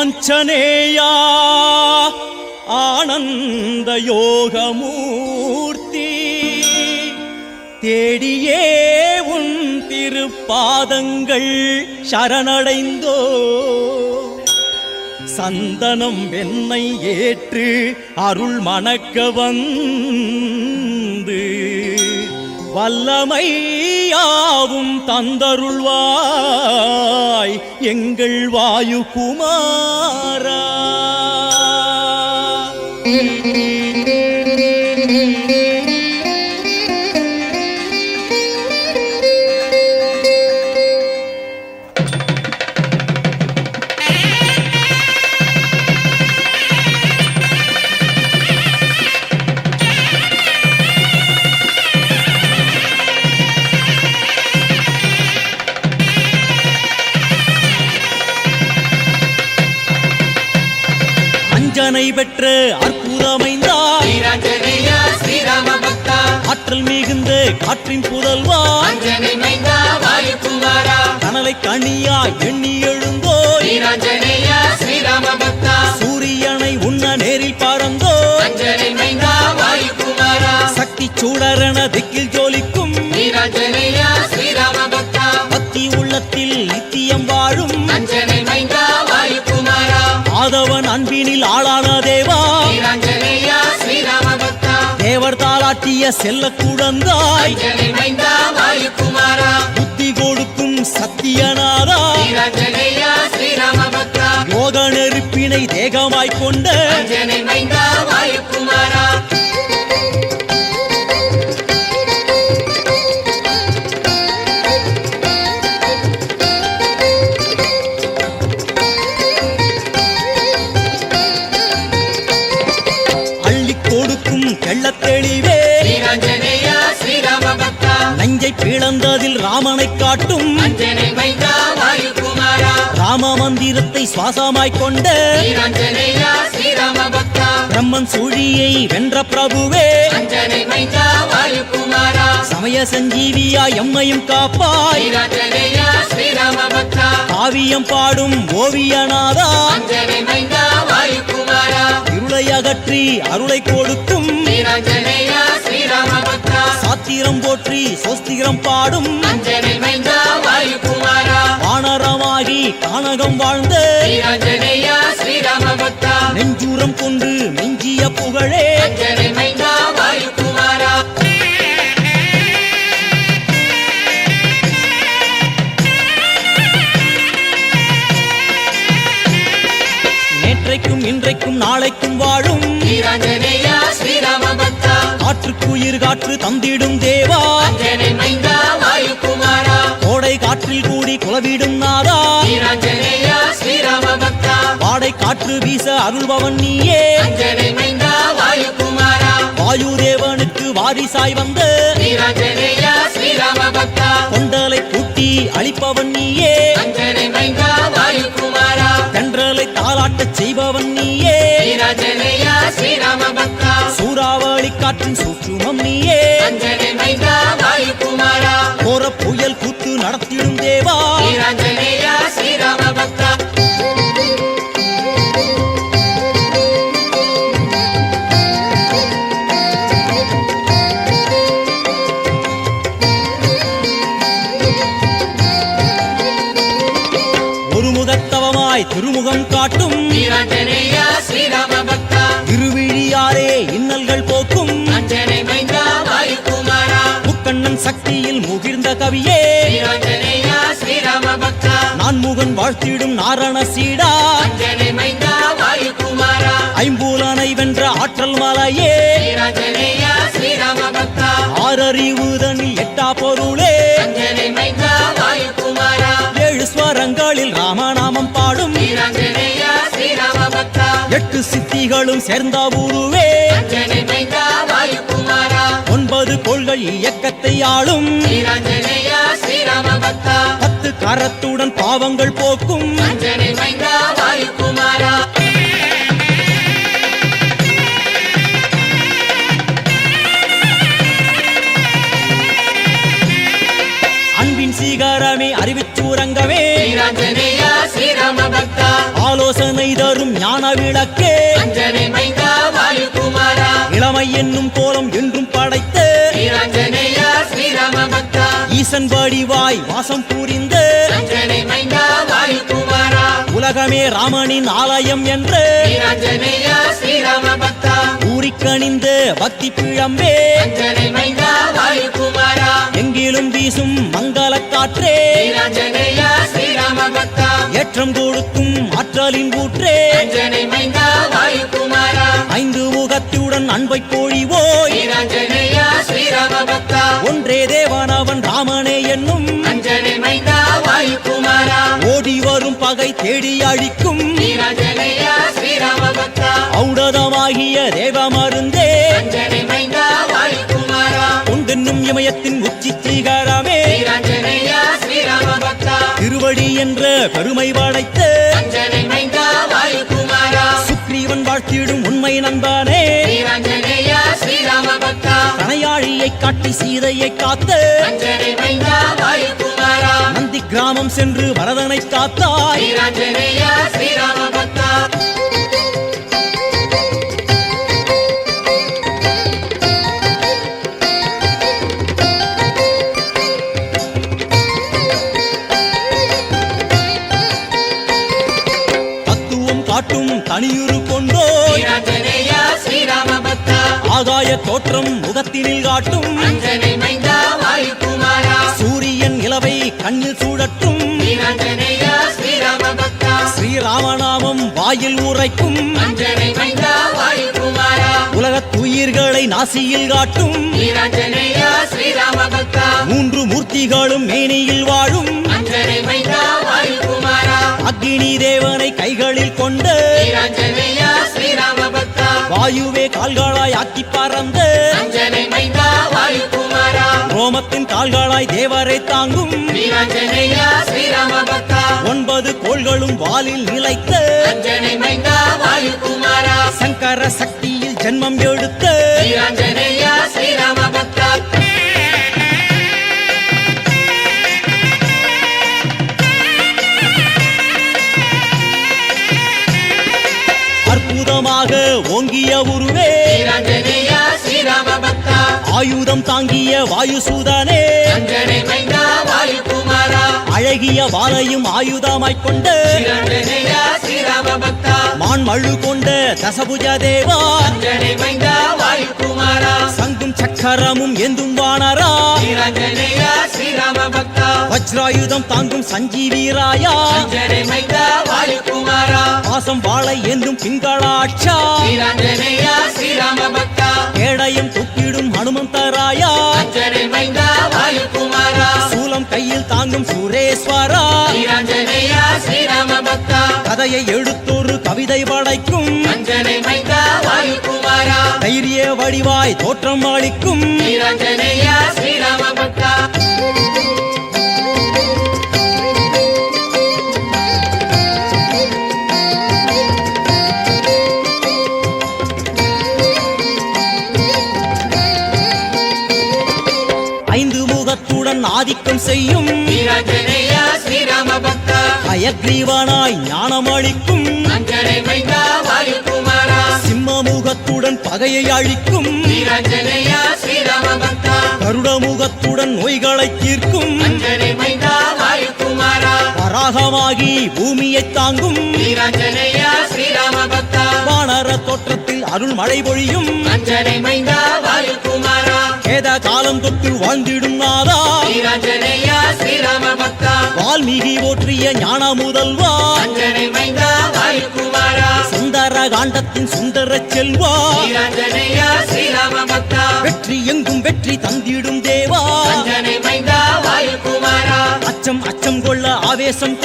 ஆஞ்சநேயா ஆனந்த யோகமூர்த்தி தேடியே உன் திருப்பாதங்கள் சரணடைந்தோ. சந்தனம் வெண்ணை ஏற்று அருள் மணக்க வந்த வல்லமையாவும் தந்தருள்வாய் எங்கள் வாயு குமாரா அஞ்சனை பெற்ற பக்தா ஆற்றல் மிகுந்த காற்றின் புதல்வா கனலை கனியா எண்ணி பக்தா சூரியனை உண்ண நேரில் குமாரா சக்தி சூடரென திக்கில் ஜோலிக்கும். வீராஞ்சனேயா ஸ்ரீராம பக்தா பக்தி உள்ளத்தில் நித்தியம் வாழும். தேவர் செல்ல குழந்தாய். புத்தி கொடுக்கும் சத்தியநாதா. யோக நெருப்பினை தேகமாய் கொண்ட காட்டும் ராம மந்திரத்தை சுவாசமாய் கொண்ட பிரம்மன் சுழியை வென்ற பிரபுவே. சமய சஞ்சீவியா எம்மையும் காப்பாய். காவியம் பாடும் ஓவியநாதா இருளை அகற்றி அருளை கொடுக்கும். சாத்திரம் போற்றி சோஸ்திரம் பாடும். வானரமாகி கானகம் வாழ்ந்த நெஞ்சூரம் கொண்டு நெஞ்சிய புகழே. காற்றுக்குயிர் காற்று தந்திடும் தேவா. கோடை காற்றில் கூடி குலவிடும் நாதா. வாடை காற்று வீச அருள்பவன் நீயே. வாயு தேவனுக்கு வாரிசாய் வந்த. கொண்டலை கூட்டி அழிப்பவன் நீயே. தென்றலை தாளாட்டச் செய்பவன் நீயே. சூறாவளி காற்றின் சூற்றுமம் நீயே. போற புயல் கூத்து நடத்திடும் தேவா. ஒரு முகத்தவமாய் திருமுகம் காட்டும். வீராஞ்சனேயா கவியே. நான் முகன் வாழ்த்திடும் நாரண சீடா. ஐம்பூலனை வென்ற ஆற்றல் மலையே. ஆறறிவுதனில் எட்டா பொருளே. ஏழு ஸ்வரங்களில் ராமநாமம் பாடும். எட்டு சித்திகளும் சேர்ந்த உருவே ஒன்பது கொள்கை இயக்கத்தை ஆளும். பத்து கரத்துடன் பாவங்கள் போக்கும். அன்பின் சீகாரமே அறிவிச்சூரங்கமே ஆலோசனை தரும் ஞான விளக்கே. இளமை என்னும் கோலம் என்றும் படைத்த. ஈசன் வடிவாய் வாசம் புரிந்த உலகமே ராமனின் ஆலயம் என்று ஸ்ரீராம பக்தா பிழம்பே எங்கிலும் வீசும் மங்கள காற்றே ஏற்றம் கொடுக்கும் ஆற்றலின் ஊற்றே தேடி அழிக்கும். ஔடதமாகிய தேவ மருந்தே கொண்டென்னும் இமயத்தின் உச்சி சிகரமே திருவடி என்ற பெருமை படைத்த. வாயுகுமாரா சுக்ரீவன் வாழ்த்திடும் உண்மை நண்பனே. கணையாழியை காட்டி சீதையை காத்த. நந்தி கிராமம் சென்று வரதனை காத்தாய் காட்டும் தனியுரு பக்தா ஆகாய தோற்றம் முகத்தினில் காட்டும். இலவை கண்ணில் சூழட்டும் ஸ்ரீராமநாமம் வாயில் உரைக்கும். உலகத் துயிர்களை நாசியில் காட்டும். மூன்று மூர்த்திகளும் மேனியில் வாழும். அக்னி தேவனை கைகளில் கொண்ட. வாயுவே கால்களாய் ஆக்கி பறந்த. ரோமத்தின் கால்களாய் தேவரை தாங்கும். ஒன்பது கோள்களும் வாலில் நிலைத்த. சங்கர சக்தியில் ஜென்மம் எடுத்த. அற்புதமாக ஓங்கிய உருவே. ஆயுதம் தாங்கிய வாயுசூதனே. அழகிய வாளையும் ஆயுதமாய்க் கொண்ட மான் மழு கொண்ட தசபுஜ தேவா. சங்கும் சக்கரமும் எந்தும் வானரா. வஜ்ராயுதம் தாங்கும் சஞ்சீவீராயா பாசம் ஏந்தும் பின்களாட்சா வீராஞ்சனேயா ஸ்ரீராம பக்தா கேடயம் தொக்கிடும் ஹனுமந்தராயா சூலம் கையில் தாங்கும் சுரேஸ்வரா? கதையை எழுத்தொரு கவிதை படைக்கும். தைரிய வடிவாய் தோற்றம் அளிக்கும். முகத்துடன் ஆதிக்கம் செய்யும். அயக்ரீவனாய் ஞானம் அளிக்கும் அஞ்சனை மைந்தா வாயுகுமாரா சிம்ம முகத்துடன் பகையை அழிக்கும். வீராஞ்சனேயா ஸ்ரீராம பக்தா கருட முகத்துடன் நோய்களை தீர்க்கும் வராகமாகி பூமியை தாங்கும். வானர தோற்றத்தில் அருள் மழை பொழியும் காலம் தொட்டு வாழ்ந்திடும் நாதா. வால்மீகி ஓற்றிய ஞான முதல்வா சுந்தர காண்டத்தின் சுந்தர செல்வா. வெற்றி எங்கும் வெற்றி தந்திடும் தேவா. அச்சம் அச்சம் கொள்ள ஆவேசம்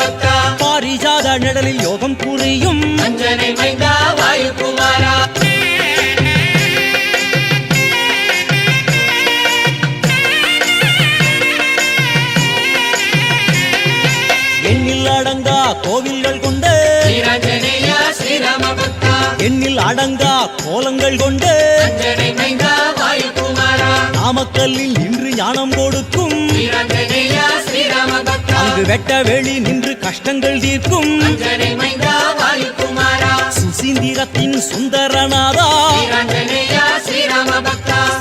பக்தா பாரிஜாத நிழலில் யோகம் புரியும். அஞ்சனை மைந்தா வாயுகுமாரா எண்ணில் எண்ணில் அடங்கா கோலங்கள் கொண்ட நாமக்கல்லில் நின்று ஞானம் கொடுக்கும். அங்கு வெட்ட வெளி நின்று கஷ்டங்கள் தீர்க்கும். சுசீந்திரத்தின் சுந்தரநாதா?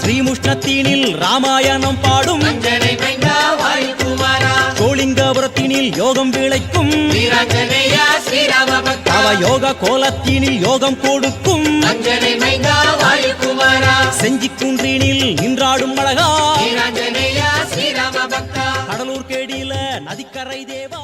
ஸ்ரீமுஷ்ணத்தீனில் ராமாயணம் பாடும். அவ யோக கோலத்தினில் யோகம் கொடுக்கும். செஞ்சி குன்றினில் நின்றாடும் அழகா. கடலூர் கேடியில நதிக்கரை தேவா.